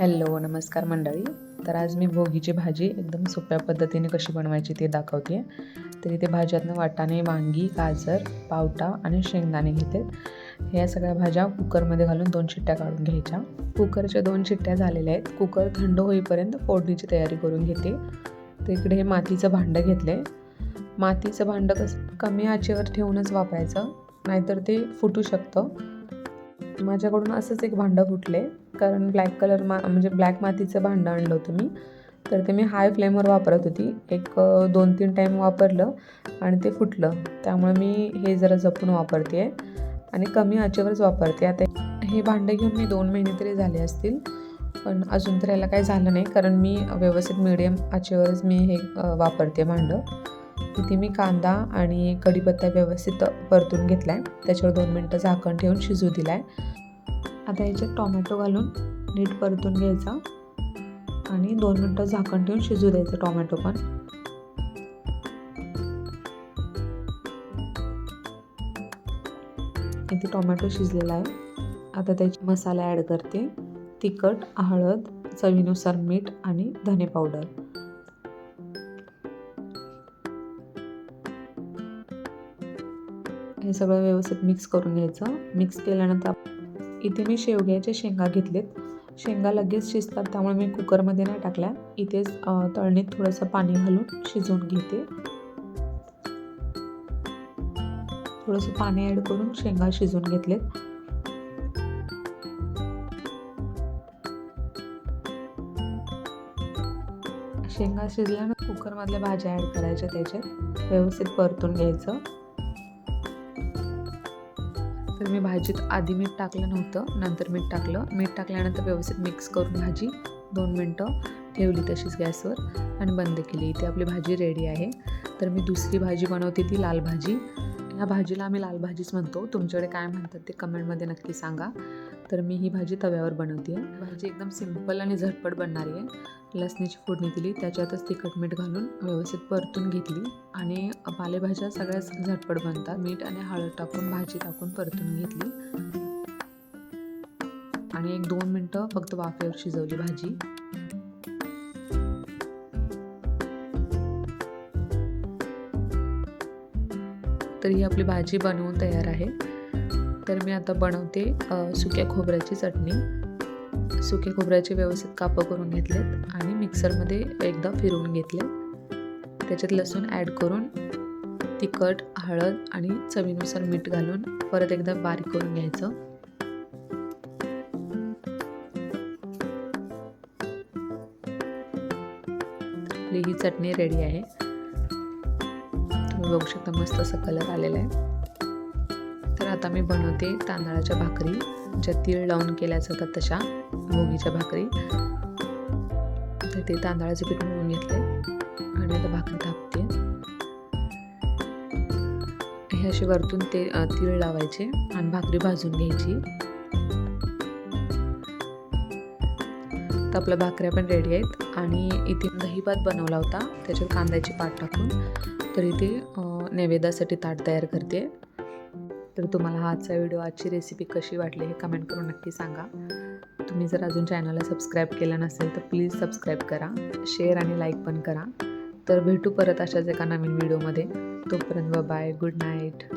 Hello नमस्कार मंडळी. तर आज मी भोगीची भाजी एकदम सोप्या पद्धतीने कशी बनवायची ते दाखवते तर इथे भाज्यातनं वाटाणे वांगी गाजर पावटा आणि शेंगदाणे घेते. या सगळ्या भाज्या कुकरमध्ये घालून दोन शिट्ट्या काढून घ्यायच्या. कुकरच्या दोन शिट्ट्या झालेल्या आहेत. कुकर थंड होईपर्यंत फोडणीची तयारी करून घेते. तर इकडे हे मातीचं भांडं घेतलं आहे मातीचं भांडं कसं कमी आचेवर ठेवूनच वापरायचं नाहीतर ते फुटू शकतं. माझ्याकडून असंच एक भांडं फुटले कारण ब्लॅक कलर मा म्हणजे ब्लॅक मातीचं भांडं आणलं होतं मी. तर ते मी हाय फ्लेमवर वापरत होती. एक दोन तीन टाईम वापरलं आणि ते फुटलं. त्यामुळे मी हे जरा जपून वापरते. आहे आणि कमी आचेवरच वापरते. आता हे भांडं घेऊन मी दोन महिने तरी झाले असतील. पण अजून तर याला काही झालं नाही. कारण मी व्यवस्थित मिडियम आचेवरच मी हे वापरते भांडं. तिथे मी कांदा आणि कढीपत्ता व्यवस्थित परतून घेतला आहे त्याच्यावर दोन मिनटं झाकण ठेवून शिजू दिला आहे आता याच्यात टोमॅटो घालून नीट परतून घ्यायचा. आणि दोन मिनटं झाकण ठेवून शिजू द्यायचं टोमॅटो पण. इथे टोमॅटो शिजलेला आहे. आता त्याचे मसाला ॲड करते. तिखट हळद चवीनुसार मीठ आणि धने पावडर. हे सगळं व्यवस्थित मिक्स करून घ्यायचं. मिक्स केल्यानंतर इथे मी शेवग्याच्या शेंगा घेतलेत. शेंगा लगेच शिजतात त्यामुळे मी कुकरमध्ये नाही टाकल्या. इथेच तळणीत थोडंसं पाणी घालून शिजवून घेते. थोडंसं पाणी ॲड करून शेंगा शिजवून घेतलेत. शेंगा शिजल्यानं कुकरमधल्या भाज्या ॲड करायच्या त्याच्यात. व्यवस्थित परतून घ्यायचं. तर मी भाजीत आधी मीठ टाकलं नव्हतं नंतर मीठ टाकलं. मीठ टाकल्यानंतर व्यवस्थित मिक्स करून भाजी दोन मिनटं ठेवली तशीच गॅसवर आणि बंद केली. इथे आपली भाजी रेडी आहे. तर मी दुसरी भाजी बनवते ती लाल भाजी. ह्या भाजीला आम्ही लाल भाजीच म्हणतो. तुमच्याकडे काय म्हणतात ते कमेंटमध्ये नक्की सांगा. तर मी ही भाजी तव्यावर बनवते. आहे भाजी एकदम सिंपल आणि झटपट बनणारी आहे. लसणीची फोडणी दिली त्याच्यातच तिखट मीठ घालून व्यवस्थित परतून घेतली आणि पालेभाज्या सगळ्याच झटपट बनतात. मीठ आणि हळद टाकून भाजी टाकून परतून घेतली. आणि एक दोन मिनटं फक्त वाफेवर शिजवली भाजी. तर ही आपली भाजी बनवून तयार आहे. तर मी आता बनवते सुक्या खोबऱ्याची चटणी. सुक्या खोबऱ्याचे व्यवस्थित कापं करून घेतलेत आणि मिक्सरमध्ये एकदा फिरवून घेतले त्याच्यात लसूण ॲड करून तिखट हळद आणि चवीनुसार मीठ घालून परत एकदा बारीक करून घ्यायचं. आपली ही चटणी रेडी आहे. तुम्ही बघू शकता मस्त असा कलर आलेला आहे. तर आता मी बनवते तांदळाच्या भाकरी. ज्या तीळ लावून केल्या जातात तशा मुगीच्या भाकरी. तर ते तांदळाचे पीठ मिळून घेतले आणि आता भाकरी थापते हे असे वरतून ते तीळ लावायचे आणि भाकरी भाजून घ्यायची. तर आपल्या भाकऱ्या पण रेडी आहेत. आणि इथे दहीभात बनवला होता. त्याच्यात कांद्याची पाट टाकून. तर इथे नैवेद्यासाठी ताट तयार करते. तर तुम्हाला हा आजचा व्हिडिओ आजची रेसिपी कशी वाटली हे कमेंट करून नक्की सांगा. तुम्ही जर अजून चॅनलला सबस्क्राईब केलं नसेल तर प्लीज सबस्क्राईब करा. शेअर आणि लाईक पण करा. तर भेटू परत अशाच एका नवीन व्हिडिओमध्ये तोपर्यंत बाय गुड नाईट